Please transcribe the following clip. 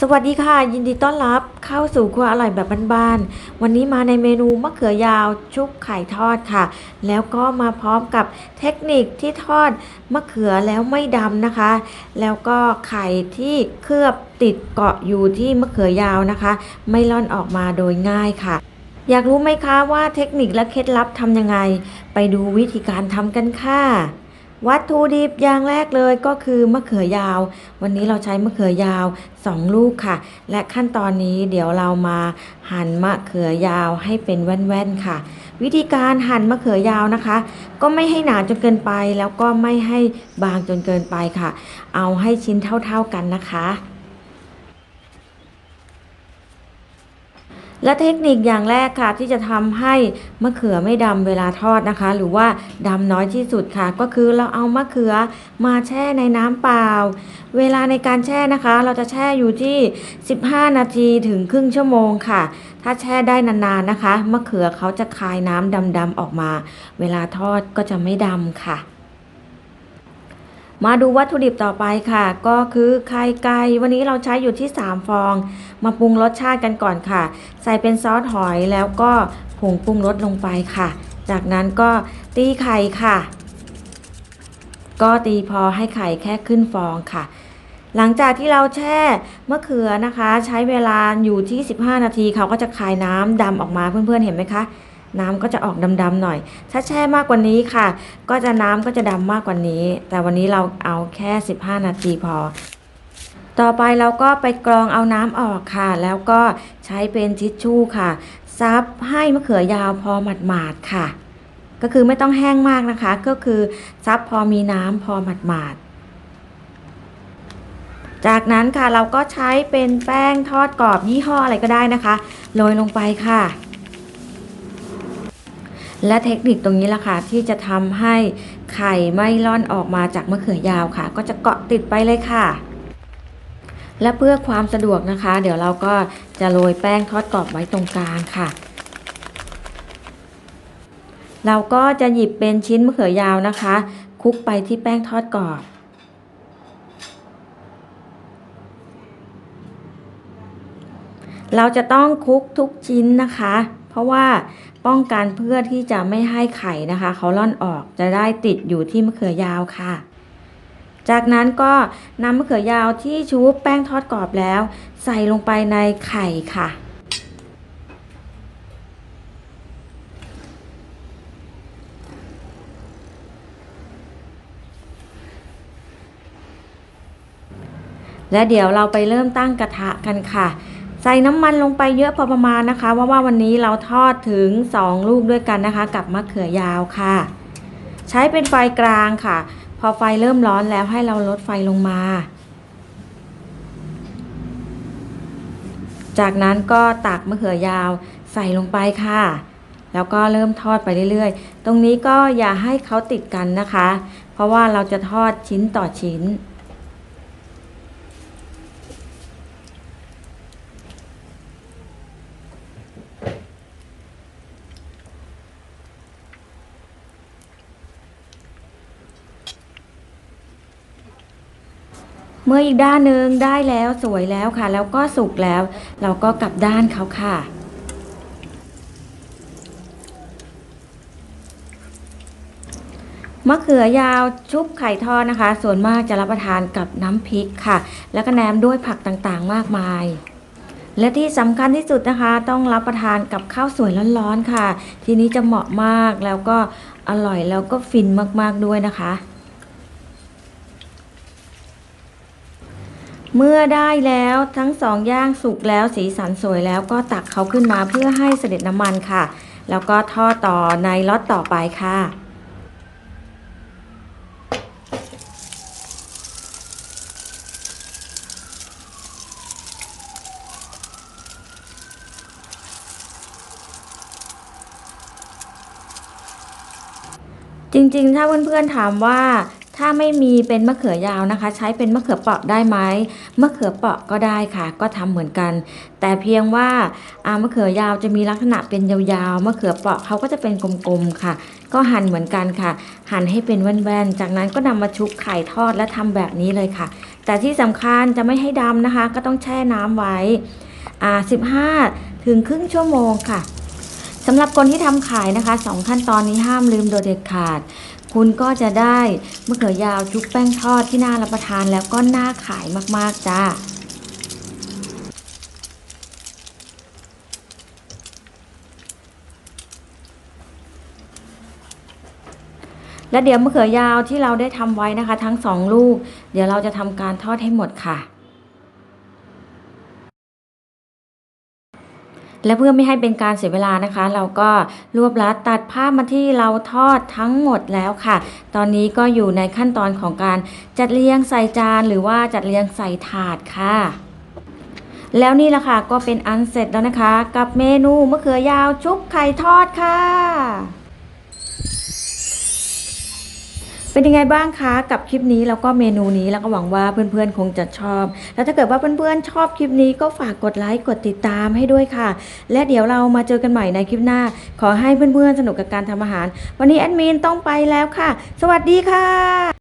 สวัสดีค่ะ ยินดีต้อนรับเข้าสู่ครัวอร่อยแบบบ้านๆวันนี้มาในเมนูมะเขือยาวชุบไข่ทอดค่ะ แล้วก็มาพร้อมกับเทคนิคที่ทอดมะเขือแล้วไม่ดำนะคะ แล้วก็ไข่ที่เคลือบติดเกาะอยู่ที่มะเขือยาวนะคะ ไม่ล่อนออกมาโดยง่ายค่ะ อยากรู้ไหมคะว่าเทคนิคและเคล็ดลับทำยังไง ไปดูวิธีการทำกันค่ะ วัตถุดิบอย่างแรกเลยก็คือมะเขือยาว วันนี้เราใช้มะเขือยาว 2 ลูกค่ะ และขั้นตอนนี้เดี๋ยวเรามาหั่นมะเขือยาวให้เป็นแว่นๆค่ะ วิธีการหั่นมะเขือยาวนะคะ ก็ไม่ให้หนาจนเกินไป แล้วก็ไม่ให้บางจนเกินไปค่ะ เอาให้ชิ้นเท่าๆกันนะคะ และเทคนิคอย่างแรกค่ะที่จะทำให้มะเขือไม่ดำเวลาทอดนะคะ หรือว่าดำน้อยที่สุดค่ะ ก็คือเราเอามะเขือมาแช่ในน้ำเปล่า เวลาในการแช่นะคะ เราจะแช่อยู่ที่ 15 นาทีถึงครึ่งชั่วโมงค่ะ ถ้าแช่ได้นานๆนะคะ มะเขือเขาจะคายน้ำดำๆออกมา เวลาทอดก็จะไม่ดำค่ะ มาดูวัตถุดิบต่อไปค่ะ ก็คือไข่ไก่วันนี้เราใช้อยู่ที่ 3 ฟอง มาปรุงรสชาติกันก่อนค่ะ ใส่เป็นซอสหอยแล้วก็ผงปรุงรสลงไปค่ะ จากนั้นก็ตีไข่ค่ะ ก็ตีพอให้ไข่แค่ขึ้นฟองค่ะ หลังจากที่เราแช่มะเขือนะคะ ใช้เวลาอยู่ที่ 15 นาทีเขาก็จะคายน้ำดำออกมาเพื่อนๆเห็นไหมคะ น้ำก็จะออกดำๆหน่อย ถ้าแช่มากกว่านี้ค่ะ ก็จะน้ำก็จะดำมากกว่านี้ แต่วันนี้เราเอาแค่ 15 นาทีพอ ต่อไปเราก็ไปกรองเอาน้ำออกค่ะ แล้วก็ใช้เป็นทิชชู่ค่ะ ซับให้มะเขือยาวพอหมาดๆค่ะ ก็คือไม่ต้องแห้งมากนะคะ ก็คือซับพอมีน้ำพอหมาดๆจากนั้นค่ะเราก็ใช้เป็นแป้งทอดกรอบยี่ห้ออะไรก็ได้นะคะโรยลงไปค่ะ และเทคนิคตรงนี้ล่ะค่ะที่จะทำให้ไข่ไม่ล่อนออกมาจากมะเขือยาวค่ะ ก็จะเกาะติดไปเลยค่ะ และเพื่อความสะดวกนะคะ เดี๋ยวเราก็จะโรยแป้งทอดกรอบไว้ตรงกลางค่ะ เราก็จะหยิบเป็นชิ้นมะเขือยาวนะคะคลุกไปที่แป้งทอดกรอบเราจะต้องคลุกทุกชิ้นนะคะ ราะว่าป้องกันเพื่อที่จะไม่ให้ไข่นะคะเขาล่อนออกจะได้ติดอยู่ที่มะเขือยาวค่ะ จากนั้นก็นำมะเขือยาวที่ชุบแป้งทอดกรอบแล้ว ใส่ลงไปในไข่ค่ะและเดี๋ยวเราไปเริ่มตั้งกระทะกันค่ะ ใส่น้ำมันลงไปเยอะพอประมาณนะคะว่าว่าวันนี้เราทอดถึง 2 ลูกด้วยกันนะคะ กับมะเขือยาวค่ะ ใช้เป็นไฟกลางค่ะ พอไฟเริ่มร้อนแล้วให้เราลดไฟลงมา จากนั้นก็ตักมะเขือยาวใส่ลงไปค่ะ แล้วก็เริ่มทอดไปเรื่อยๆ ตรงนี้ก็อย่าให้เขาติดกันนะคะ เพราะว่าเราจะทอดชิ้นต่อชิ้น เมื่ออีกด้านหนึ่งได้แล้วสวยแล้วค่ะ แล้วก็สุกแล้ว เราก็กลับด้านเขาค่ะ มะเขือยาวชุบไข่ทอดนะคะ ส่วนมากจะรับประทานกับน้ำพริกค่ะ แล้วก็แหนมด้วยผักต่างๆ มากมายและที่สำคัญที่สุดนะคะ ต้องรับประทานกับข้าวสวยร้อนๆค่ะ ทีนี้จะเหมาะมากแล้วก็อร่อยแล้วก็ฟินมากๆด้วยนะคะ เมื่อได้แล้วทั้งสองย่างสุกแล้วสีสันสวยแล้วก็ตักเขาขึ้นมาเพื่อให้เสด็จน้ำมันค่ะ แล้วก็ทอดต่อในล็อตต่อไปค่ะจริงๆ ถ้าเพื่อนๆถามว่า ถ้าไม่มีเป็นมะเขือยาวนะคะ ใช้เป็นมะเขือเปราะได้ไหมมะเขือเปราะก็ได้ค่ะ ก็ทำเหมือนกัน แต่เพียงว่าอามะเขือยาวจะมีลักษณะเป็นยาวๆมะเขือเปราะเขาก็จะเป็นกลมๆค่ะ ก็หั่นเหมือนกันค่ะ หั่นให้เป็นแว่นๆจากนั้นก็นำมาชุบไข่ทอดและทำแบบนี้เลยค่ะ แต่ที่สำคัญจะไม่ให้ดำนะคะ ก็ต้องแช่น้ำไว้อ่า15ถึงครึ่งชั่วโมงค่ะสำหรับคนที่ทำขายนะคะสองขั้นตอนนี้ห้ามลืมโดยเด็ดขาด คุณก็จะได้มะเขือยาวชุบแป้งทอดที่น่ารับประทานแล้วก็น่าขายมากๆจ้าและเดี๋ยวมะเขือยาวที่เราได้ทำไว้นะคะ ทั้งสองลูก เดี๋ยวเราจะทำการทอดให้หมดค่ะ และเพื่อไม่ให้เป็นการเสียเวลานะคะ เราก็รวบลัดตัดภาพมาที่เราทอดทั้งหมดแล้วค่ะ ตอนนี้ก็อยู่ในขั้นตอนของการจัดเรียงใส่จาน หรือว่าจัดเรียงใส่ถาดค่ะแล้วนี่แหละค่ะก็เป็นอันเสร็จแล้วนะคะ กับเมนูมะเขือยาวชุบไข่ทอดค่ะ เป็นยังไงบ้างคะกับคลิปนี้แล้วก็เมนูนี้แล้วก็หวังว่าเพื่อนๆคงจะชอบ แล้วถ้าเกิดว่าเพื่อนๆชอบคลิปนี้ก็ฝากกดไลค์กดติดตามให้ด้วยค่ะ และเดี๋ยวเรามาเจอกันใหม่ในคลิปหน้า ขอให้เพื่อนๆสนุกกับการทำอาหาร วันนี้แอดมินต้องไปแล้วค่ะ สวัสดีค่ะ